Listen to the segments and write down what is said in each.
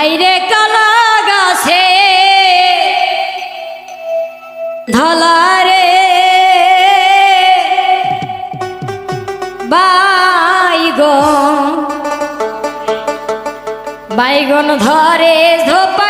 হাইরে কালা গাছে ধলারে বাইগন বাইগন ধরে ধোপাই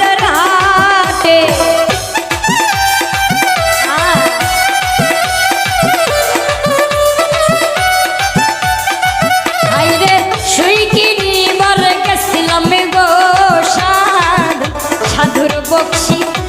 she